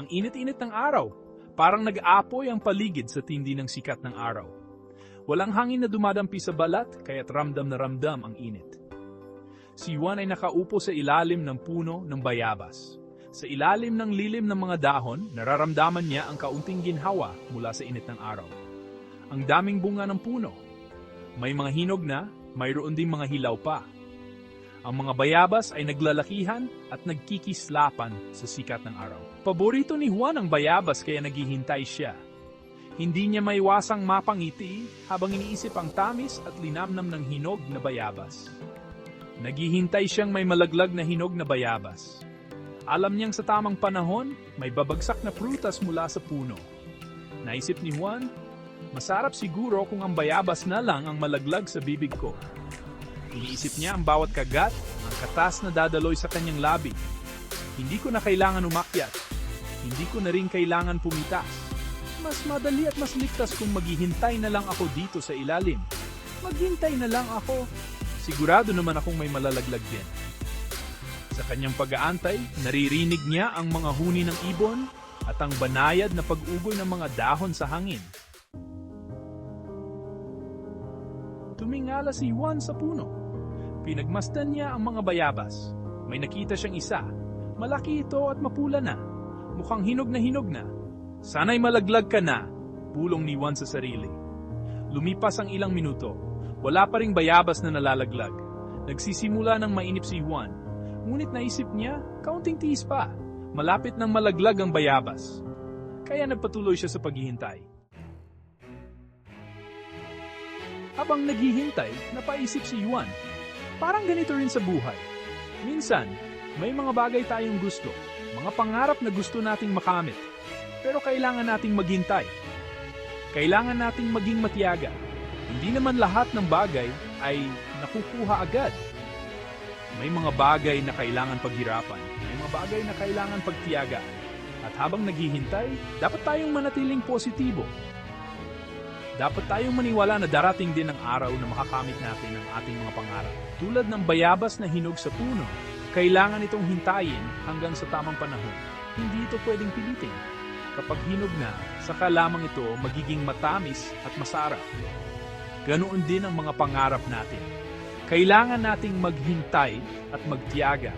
Ang init-init ng araw, parang nag-aapoy ang paligid sa tindi ng sikat ng araw. Walang hangin na dumadampi sa balat, kaya't ramdam na ramdam ang init. Si Juan ay nakaupo sa ilalim ng puno ng bayabas. Sa ilalim ng lilim ng mga dahon, nararamdaman niya ang kaunting ginhawa mula sa init ng araw. Ang daming bunga ng puno. May mga hinog na, mayroon ding mga hilaw pa. Ang mga bayabas ay naglalakihan at nagkikislapan sa sikat ng araw. Paborito ni Juan ang bayabas kaya naghihintay siya. Hindi niya maiwasang mapangiti habang iniisip ang tamis at linamnam ng hinog na bayabas. Naghihintay siyang may malaglag na hinog na bayabas. Alam niyang sa tamang panahon, may babagsak na prutas mula sa puno. Naisip ni Juan, masarap siguro kung ang bayabas na lang ang malaglag sa bibig ko. Iniisip niya ang bawat kagat, ang katas na dadaloy sa kanyang labi. Hindi ko na kailangan umakyat. Hindi ko na rin kailangan pumitas. Mas madali at mas ligtas kung maghihintay na lang ako dito sa ilalim. Maghintay na lang ako. Sigurado naman akong may malalaglag din. Sa kanyang pag-aantay, naririnig niya ang mga huni ng ibon at ang banayad na pag-ugoy ng mga dahon sa hangin. Tumingala si Juan sa puno. Pinagmasdan niya ang mga bayabas. May nakita siyang isa. Malaki ito at mapula na. Mukhang hinog na hinog na. Sana'y malaglag ka na, pulong ni Juan sa sarili. Lumipas ang ilang minuto. Wala pa ring bayabas na nalalaglag. Nagsisimula ng mainip si Juan. Ngunit naisip niya, kaunting tiis pa. Malapit nang malaglag ang bayabas. Kaya nagpatuloy siya sa paghihintay. Habang naghihintay, napaisip si Juan. Parang ganito rin sa buhay. Minsan, may mga bagay tayong gusto, mga pangarap na gusto nating makamit. Pero kailangan nating maghintay. Kailangan nating maging matiyaga. Hindi naman lahat ng bagay ay nakukuha agad. May mga bagay na kailangan paghirapan. May mga bagay na kailangan pagtiyaga. At habang naghihintay, dapat tayong manatiling positibo. Dapat tayong maniwala na darating din ang araw na makakamit natin ang ating mga pangarap. Tulad ng bayabas na hinog sa puno, kailangan itong hintayin hanggang sa tamang panahon. Hindi ito pwedeng pilitin. Kapag hinog na, saka lamang ito magiging matamis at masarap. Ganoon din ang mga pangarap natin. Kailangan nating maghintay at magtiyaga.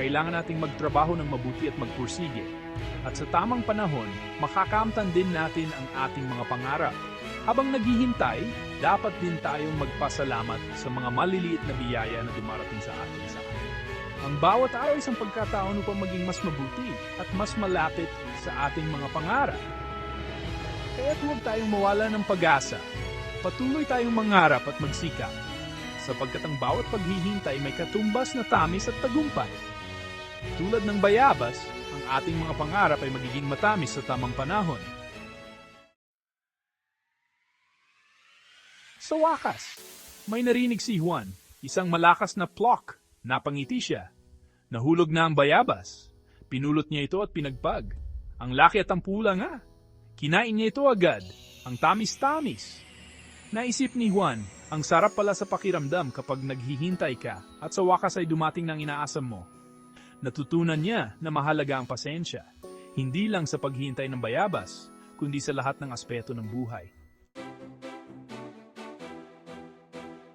Kailangan nating magtrabaho ng mabuti at magpursige. At sa tamang panahon, makakamtan din natin ang ating mga pangarap. Habang naghihintay, dapat din tayong magpasalamat sa mga maliliit na biyaya na dumarating sa atin sa atin. Ang bawat araw ay isang pagkataon upang maging mas mabuti at mas malapit sa ating mga pangarap. Kaya't huwag tayong mawala ng pag-asa. Patuloy tayong mangarap at magsikap sapagkat ang bawat paghihintay may katumbas na tamis at tagumpay. Tulad ng bayabas, ang ating mga pangarap ay magiging matamis sa tamang panahon. Sa wakas, may narinig si Juan, isang malakas na plok. Napangiti siya. Nahulog na ang bayabas. Pinulot niya ito at pinagpag. Ang laki at ang pula nga. Kinain niya ito agad. Ang tamis-tamis. Naisip ni Juan, ang sarap pala sa pakiramdam kapag naghihintay ka at sa wakas ay dumating ng inaasam mo. Natutunan niya na mahalaga ang pasensya, hindi lang sa paghihintay ng bayabas, kundi sa lahat ng aspeto ng buhay.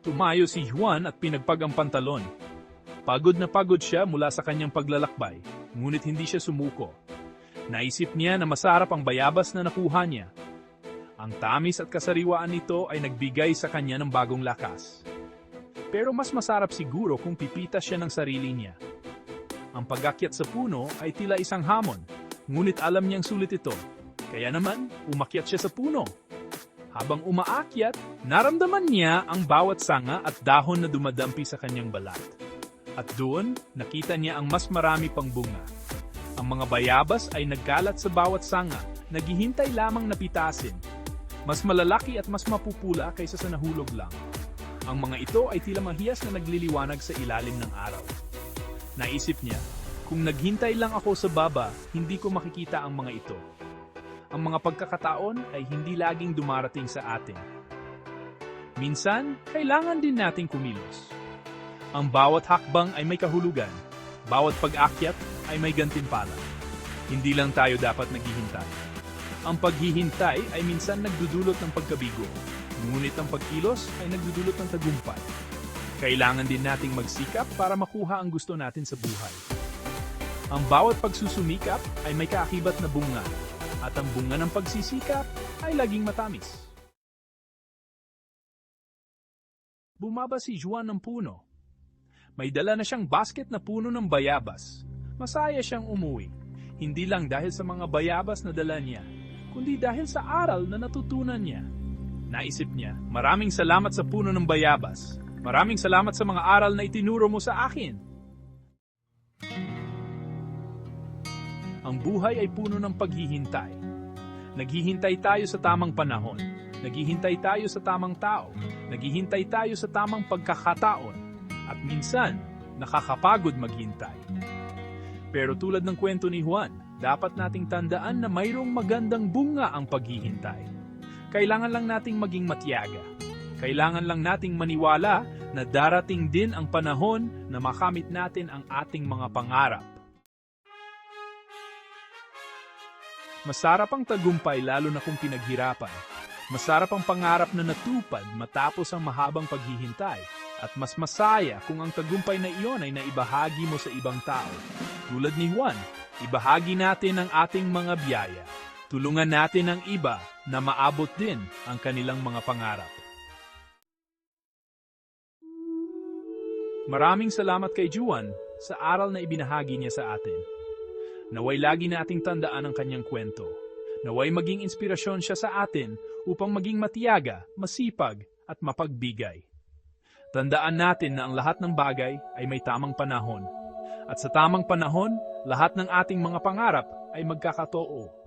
Tumayo si Juan at pinagpag ang pantalon. Pagod na pagod siya mula sa kanyang paglalakbay, ngunit hindi siya sumuko. Naisip niya na masarap ang bayabas na nakuha niya. Ang tamis at kasariwaan nito ay nagbigay sa kanya ng bagong lakas. Pero mas masarap siguro kung pipitas siya ng sarili niya. Ang pagakyat sa puno ay tila isang hamon, ngunit alam niyang sulit ito. Kaya naman, umakyat siya sa puno. Habang umaakyat, naramdaman niya ang bawat sanga at dahon na dumadampi sa kanyang balat. At doon, nakita niya ang mas marami pang bunga. Ang mga bayabas ay nagkalat sa bawat sanga, naghihintay lamang na pitasin. Mas malalaki at mas mapupula kaysa sa nahulog lang. Ang mga ito ay tila mahiyas na nagliliwanag sa ilalim ng araw. Naisip niya, kung naghintay lang ako sa baba, hindi ko makikita ang mga ito. Ang mga pagkakataon ay hindi laging dumarating sa atin. Minsan, kailangan din nating kumilos. Ang bawat hakbang ay may kahulugan. Bawat pag-akyat ay may gantimpala. Hindi lang tayo dapat naghihintay. Ang paghihintay ay minsan nagdudulot ng pagkabigo, ngunit ang pagkilos ay nagdudulot ng tagumpay. Kailangan din nating magsikap para makuha ang gusto natin sa buhay. Ang bawat pagsusumikap ay may kaakibat na bunga, at ang bunga ng pagsisikap ay laging matamis. Bumaba si Juan ng puno. May dala na siyang basket na puno ng bayabas. Masaya siyang umuwi, hindi lang dahil sa mga bayabas na dala niya, kundi dahil sa aral na natutunan niya. Naisip niya, maraming salamat sa puno ng bayabas. Maraming salamat sa mga aral na itinuro mo sa akin. Ang buhay ay puno ng paghihintay. Naghihintay tayo sa tamang panahon. Naghihintay tayo sa tamang tao. Naghihintay tayo sa tamang pagkakataon. At minsan, nakakapagod maghintay. Pero tulad ng kwento ni Juan, dapat nating tandaan na mayroong magandang bunga ang paghihintay. Kailangan lang nating maging matyaga. Kailangan lang nating maniwala na darating din ang panahon na makamit natin ang ating mga pangarap. Masarap ang tagumpay lalo na kung pinaghirapan. Masarap ang pangarap na natupad matapos ang mahabang paghihintay. At mas masaya kung ang tagumpay na iyon ay naibahagi mo sa ibang tao. Tulad ni Juan, ibahagi natin ang ating mga biyaya. Tulungan natin ang iba na maabot din ang kanilang mga pangarap. Maraming salamat kay Juan sa aral na ibinahagi niya sa atin. Naway lagi nating tandaan ang kanyang kwento. Naway maging inspirasyon siya sa atin upang maging matiyaga, masipag at mapagbigay. Tandaan natin na ang lahat ng bagay ay may tamang panahon. At sa tamang panahon, lahat ng ating mga pangarap ay magkakatoo.